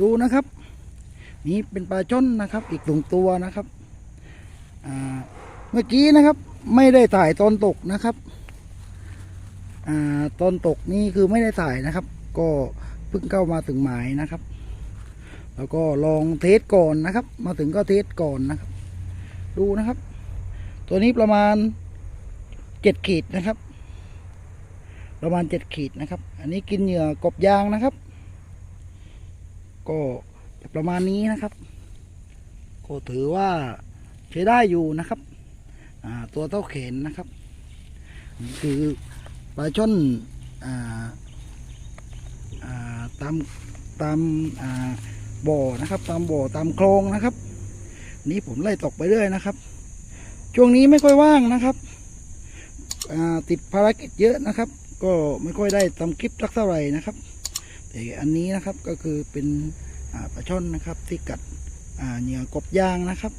ดูนะครับ นี่เป็นปลาช่อนนะครับ อีกหนึ่งตัวนะครับเมื่อกี้นะครับ ไม่ได้ถ่ายตอนตกนะครับอตอนตกนี่คือไม่ได้ถ่ายนะครับ ก็เพิ่งเข้ามาถึงหมายนะครับ แล้วก็ลองเทสก่อนนะครับ มาถึงก็เทสก่อนนะครับ ดูนะครับ ตัวนี้ประมาณเจ็ดขีดนะครับ ประมาณเจ็ดขีดนะครับ อันนี้กินเหยื่อกบยางนะครับ ก็ประมาณนี้นะครับ ก็ถือว่าใช้ได้อยู่นะครับ ตัวเต้าเขนนะครับ คือปลาช่อนออตามตามบ่อนะครับ ตามบ่อตามคลองนะครับ นี้ผมไล่ตกไปเรื่อยนะครับ ช่วงนี้ไม่ค่อยว่างนะครับติดภารกิจเยอะนะครับ ก็ไม่ค่อยได้ทำคลิปสักเท่าไหร่นะครับแต่อันนี้นะครับก็คือเป็นปลาช่อนนะครับที่กัดเหยื่อกบยางนะครับ